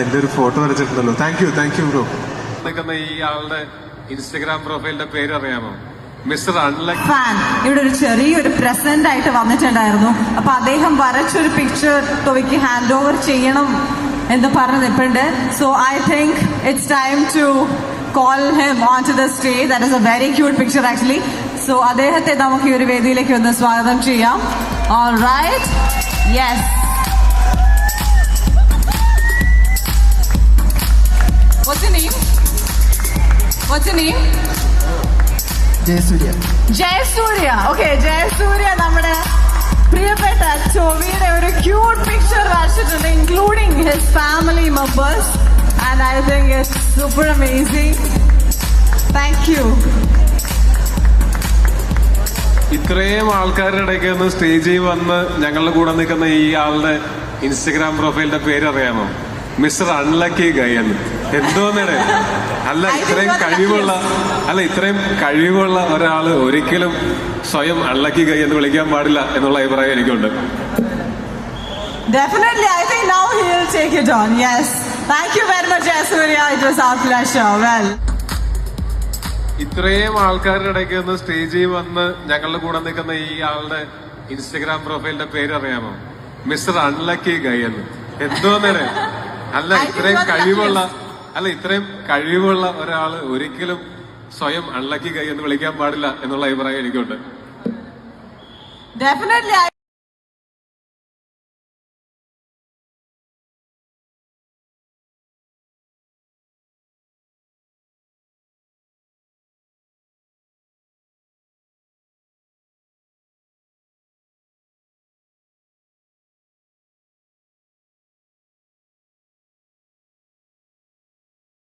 എന്റെ ഒരു photo വരച്ചിട്ടുണ്ടല്ലോ thank you thank you bro നിൽക്കുന്ന ഈ ആളുടെ ഇൻസ്റ്റഗ്രാം പ്രൊഫൈലിന്റെ പേര് അറിയാമോ? മിസ്റ്റർ അൺലക്ക് ഫാൻ ഇവിടെ ഒരു ചെറിയൊരു പ്രസന്റ് ആയിട്ട് വന്നിട്ടുണ്ടായിരുന്നു. അപ്പൊ അദ്ദേഹം വരച്ചൊരു പിക്ചർ തൊവയ്ക്ക് ഹാൻഡ് ഓവർ ചെയ്യണം എന്ന് പറഞ്ഞു നിൽപ്പുണ്ട് so I think it's time to call him on to the stage that is a very cute picture actually so അദ്ദേഹത്തെ നമുക്ക് ഈ ഒരു വേദിയിലേക്ക് ഒന്ന് സ്വാഗതം ചെയ്യാം. All right yes name? What's your name? Jayasurya. Jayasurya. Okay Jayasurya നമ്മുടെ പ്രിയപ്പെട്ട ചോവിയുടെ ഒരു ക്യൂട്ട് പിക്ചർ വരച്ചിട്ടുണ്ട് including his family members and I think it's super amazing thank you ഇത്രയും ആൾക്കാരുടെ ഇടയ്ക്ക് ഒന്ന് സ്റ്റേജിൽ വന്ന് ഞങ്ങളുടെ കൂടെ നിൽക്കുന്ന ഈ ആളുടെ ഇൻസ്റ്റഗ്രാം പ്രൊഫൈലിന്റെ പേര് അറിയാമോ മിസ്റ്റർ അൺലക്കി ഗൈ എന്ന് എന്തോന്നേ അല്ല ഇത്രയും കഴിവുള്ള അല്ല ഇത്രയും കഴിവുള്ള ഒരാൾ ഒരിക്കലും സ്വയം അള്ളക്കി കൈ എന്ന് വിളിക്കാൻ പാടില്ല എന്നുള്ള അഭിപ്രായം എനിക്കുണ്ട് Definitely, I think now he will take it on. Yes. Thank you very much, Jayasuriya. It was our pleasure. Well, ഇത്രയും ആൾക്കാരുടെ ഇടയ്ക്ക് നിന്ന് സ്റ്റേജിൽ വന്ന് ഞങ്ങളുടെ കൂടെ നിൽക്കുന്ന ഈ ആളുടെ ഇൻസ്റ്റഗ്രാം പ്രൊഫൈലിന്റെ പേര് അറിയാമോ മിസ്റ്റർ അൺലക്കി ഗൈ എന്ന് എന്തോന്നേ അല്ല ഇത്രയും കഴിവുള്ള അല്ല ഇത്രയും കഴിവുള്ള ഒരാൾ ഒരിക്കലും സ്വയം അൺലക്കി കൈ എന്ന് വിളിക്കാൻ പാടില്ല എന്നുള്ള അഭിപ്രായം എനിക്കുണ്ട്. I